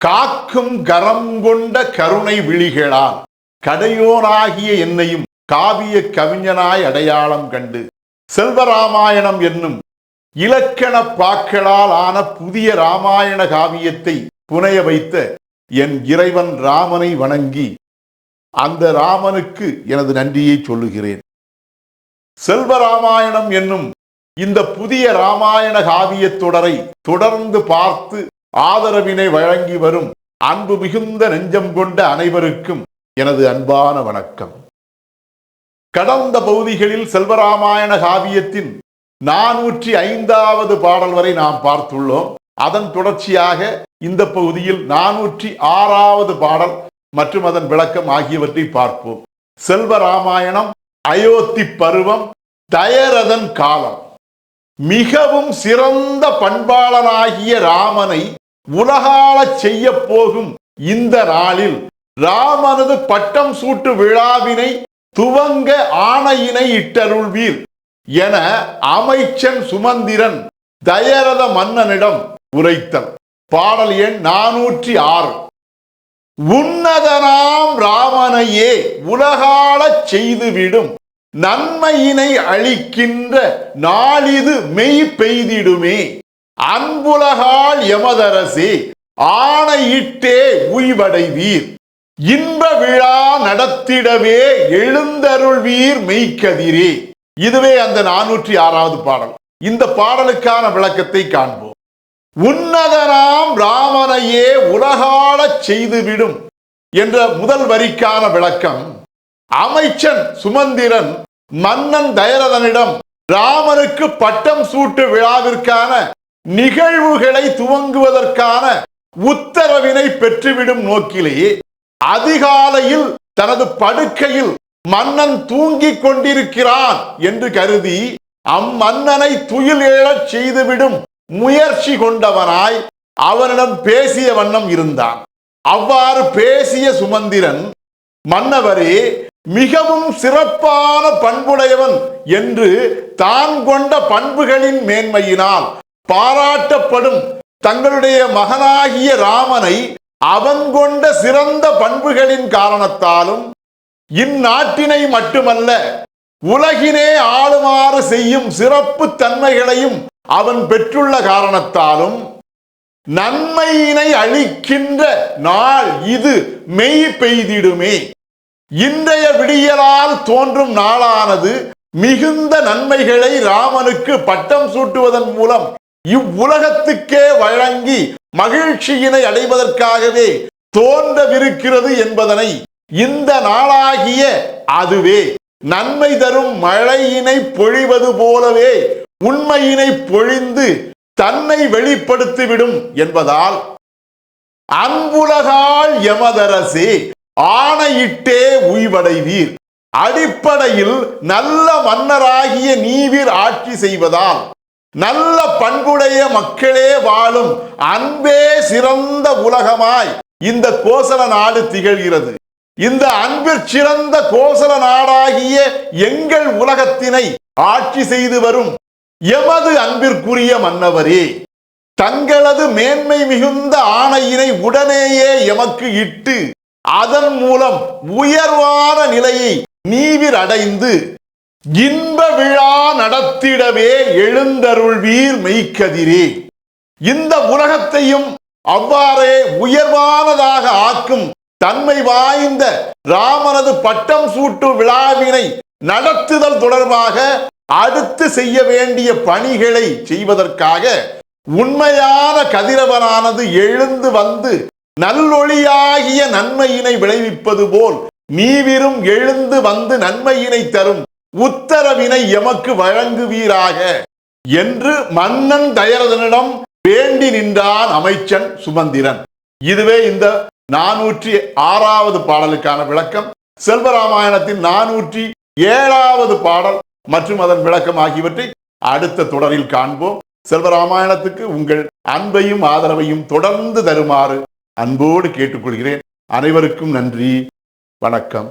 காக்கும் கரம் கொண்ட கருணை விழிகளால் கடையோனாகிய என்னையும் காவிய கவிஞனாய் அடையாளம் கண்டு செல்வராமாயணம் என்னும் இலக்கண பாக்களால் ஆன புதிய ராமாயண காவியத்தை புனைய வைத்த என் இறைவன் ராமனை வணங்கி அந்த ராமனுக்கு எனது நன்றியை சொல்லுகிறேன். செல்வராமாயணம் என்னும் இந்த புதிய ராமாயண காவியத் தொடரை தொடர்ந்து பார்த்து ஆதரவினை வழங்கி வரும் அன்பு மிகுந்த நெஞ்சம் கொண்ட அனைவருக்கும் எனது அன்பான வணக்கம். கடந்த பகுதிகளில் செல்வராமாயண காவியத்தின் நானூற்றி ஐந்தாவது பாடல் வரை நாம் பார்த்துள்ளோம். அதன் தொடர்ச்சியாக இந்த பகுதியில் நானூற்றி ஆறாவது பாடல் மற்றும் அதன் விளக்கம் ஆகியவற்றை பார்ப்போம். செல்வராமாயணம் அயோத்தி பருவம் தயரதன் காலம். மிகவும் சிறந்த பண்பாளனாகிய ராமனை உலகால செய்ய போகும் இந்த நாளில் ராமனது பட்டம் சூட்டு விழாவினை துவங்க ஆணையினை இட்டருள்வீர் என அமைச்சன் சுமந்திரன் தயரத மன்னனிடம் உரைத்தல். பாடல் எண் நானூற்றி ஆறு. உன்னதனாம் ராமனையே உலகாலச் செய்துவிடும். நன்மையினை அளிக்கின்ற நாளிது மெய் பெய்திடுமே. அன்புலகால் எமதரசி ஆணையிட்டே உய்வடைவீர். இன்ப விழா நடத்திடவே எழுந்தருள்வீர் மெய்க்கதிரே. இதுவே அந்த நானூற்றி ஆறாவது பாடல். இந்த பாடலுக்கான விளக்கத்தை காண்போம். உன்னதனாம் ராமனையே உலகாளச் செய்துவிடும் என்ற முதல் வரிக்கான விளக்கம் அமைச்சன் சுமந்திரன் மன்னன் தயரதனிடம் ராமனுக்கு பட்டம் சூட்டு விழாவிற்கான நிகழ்வுகளை துவங்குவதற்கான உத்தரவினை பெற்றுவிடும் நோக்கிலேயே அதிகாலையில் தனது படுக்கையில் மன்னன் தூங்கிக் கொண்டிருக்கிறான் என்று கருதி அம்மன்னனை துயில் எழச் செய்துவிடும் முயற்சி கொண்டவனாய் அவனிடம் பேசிய வண்ணம் இருந்தான். அவ்வாறு பேசிய சுமந்திரன் மன்னவரே மிகவும் சிறப்பான பண்புடையவன் என்று தான் கொண்ட பண்புகளின் மேன்மையினால் பாராட்டப்படும் தங்களுடைய மகனாகிய ராமனை அவன் கொண்ட சிறந்த பண்புகளின் காரணத்தாலும் இந்நாட்டினை மட்டுமல்ல உலகினே ஆளுமாறு செய்யும் சிறப்பு தன்மைகளையும் அவன் பெற்றுள்ள காரணத்தாலும் நன்மையினை அளிக்கின்ற நாள் இது மெய் பெய்திடுமே. இன்றைய விடியலால் தோன்றும் நாளானது மிகுந்த நன்மைகளை ராமனுக்கு பட்டம் சூட்டுவதன் மூலம் இவ்வுலகத்துக்கே வழங்கி மகிழ்ச்சியினை அடைவதற்காகவே தோன்றவிருக்கிறது என்பதனை இந்த நாளாகிய அதுவே. நன்மை தரும் மழையினை பொழிவது போலவே உண்மையினை பொழிந்து தன்னை வெளிப்படுத்திவிடும் என்பதால் அன்புலகால் எமதரசே ஆணையிட்டே உய்வடைவீர். அடிப்படையில் நல்ல மன்னராகிய நீவீர் ஆட்சி செய்வதால் நல்ல பண்புடைய மக்களே வாழும் அன்பே சிறந்த உலகமாய் இந்த கோசல நாடு திகழ்கிறது. இந்த அன்பிற் சிறந்த கோசல நாடாகிய எங்கள் உலகத்தினை ஆட்சி செய்து வரும் எமது அன்பிற்குரிய மன்னவரே தங்களது மேன்மை மிகுந்த ஆணையினை உடனேயே எமக்கு இட்டு அதன் மூலம் உயர்வான நிலையை நீவிர் அடைந்து இன்ப விழா நடத்திடவே எழுந்தருள்வீர் மெய்க்கதிரே. இந்த உலகத்தையும் அவ்வாறே உயர்வானதாக ஆக்கும் தன்மை வாய்ந்த ராமனது பட்டம் சூட்டு விழாவினை நடத்துதல் தொடர்பாக அடுத்து செய்ய வேண்டிய பணிகளை செய்வதற்காக உண்மையான கதிரவனானது எழுந்து வந்து நல்லொளியாகிய நன்மையினை விளைவிப்பது போல் நீவிரும் எழுந்து வந்து நன்மையினை தரும் உத்தரவினை எமக்கு வழங்குவீராக என்று மன்னன் தயரதனிடம் வேண்டி நின்றான் அமைச்சன் சுமந்திரன். இதுவே இந்த நானூற்றி ஆறாவது பாடலுக்கான விளக்கம். செல்வராமாயணத்தின் நானூற்றி ஏழாவது பாடல் மற்றும் அதன் விளக்கம் ஆகியவற்றை அடுத்த தொடரில் காண்போம். செல்வராமாயணத்துக்கு உங்கள் அன்பையும் ஆதரவையும் தொடர்ந்து தருமாறு அன்போடு கேட்டுக்கொள்கிறேன். அனைவருக்கும் நன்றி. வணக்கம்.